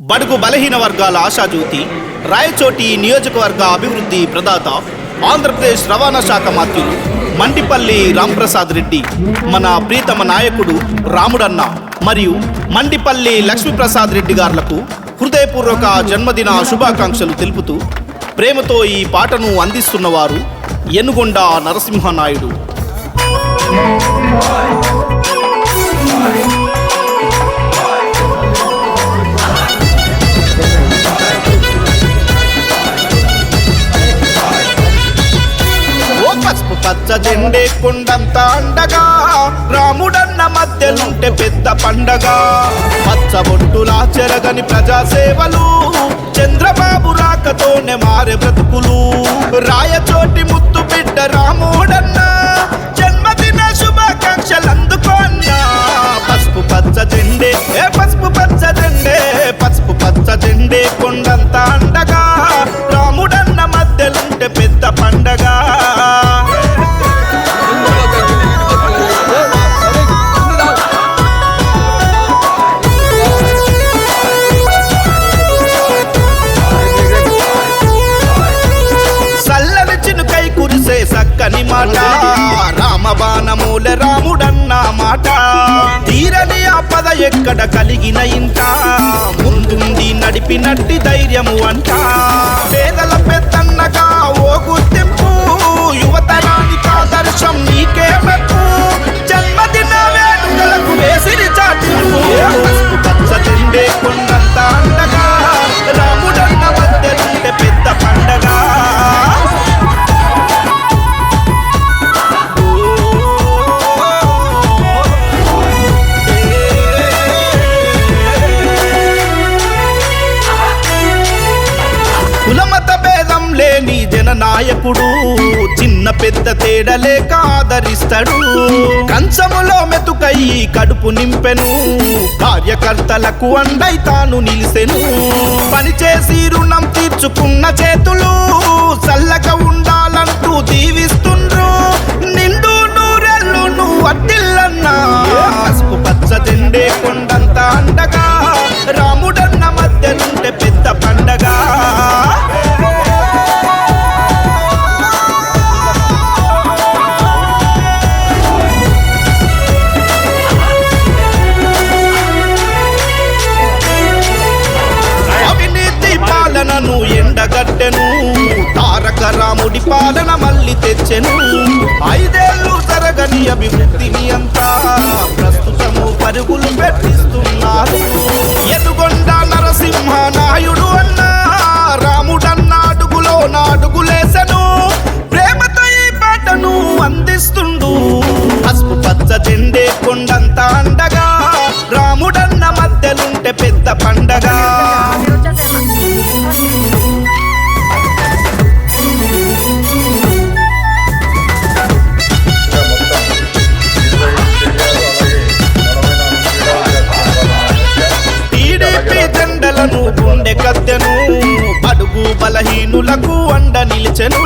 బడుగు బలహీన వర్గాల ఆశాజ్యోతి రాయచోటి నియోజకవర్గ అభివృద్ధి ప్రదాత ఆంధ్రప్రదేశ్ రవాణా శాఖ మంత్రులు మండిపల్లి రాంప్రసాద్ రెడ్డి మన ప్రీతమ నాయకుడు రాముడన్న మరియు మండిపల్లి లక్ష్మీప్రసాద్ రెడ్డి గారులకు హృదయపూర్వక జన్మదిన శుభాకాంక్షలు తెలుపుతూ ప్రేమతో ఈ పాటను అందిస్తున్నవారు ఎనుగొండ నరసింహనాయుడు. పసుపు పచ్చ అండగా రాముడన్న మధ్యలుంటే పెద్ద పండగ. పచ్చ బొట్టులా చెరగని ప్రజాసేవలు చంద్రబాబు రాకతోనే మారే బ్రతుకులు. రాయచోటి ముత్తు బిడ్డ రాముడన్న జన్మదిన శుభాకాంక్షలు అందుకోన్నా. పసుపు పచ్చ జెండే ఏ పసుపు పచ్చ జెండే పసుపు పచ్చ జెండే కొండంత అండగా మాట. రామబాణమూల రాముడన్న మాట. తీరని ఆపద ఎక్కడ కలిగిన ఇంట? ముందుండి నడిపినట్టి ధైర్యము అంట. కులమత భేదం లేని జననాయకుడు చిన్న పెద్ద తేడలే ఆదరిస్తాడు. కంచములో మెతుకై కడుపు నింపెను కార్యకర్తలకు అండై తాను నిలిసెను. పనిచేసి రుణం తీర్చుకున్న చేతులు పరిపాలన మళ్ళీ తెచ్చెను. ఐదేళ్ళు జరగని అభివృద్ధిని అంతా. ప్రస్తుతము పరుగులు పెట్టిస్తున్నారు. ఎదుగొండ నరసింహ నాయుడు అన్న రాముడన్న అడుగులో నాడుగులేసను. ప్రేమతో ఈ పాటను అందిస్తుండు. పసుపు పచ్చ జెండే కొండంత అండగా రాముడన్న మధ్యలుంటే పెద్ద పండగ. గుండె కత్తెను అడుగు బలహీనులకు అండ నిలిచెను.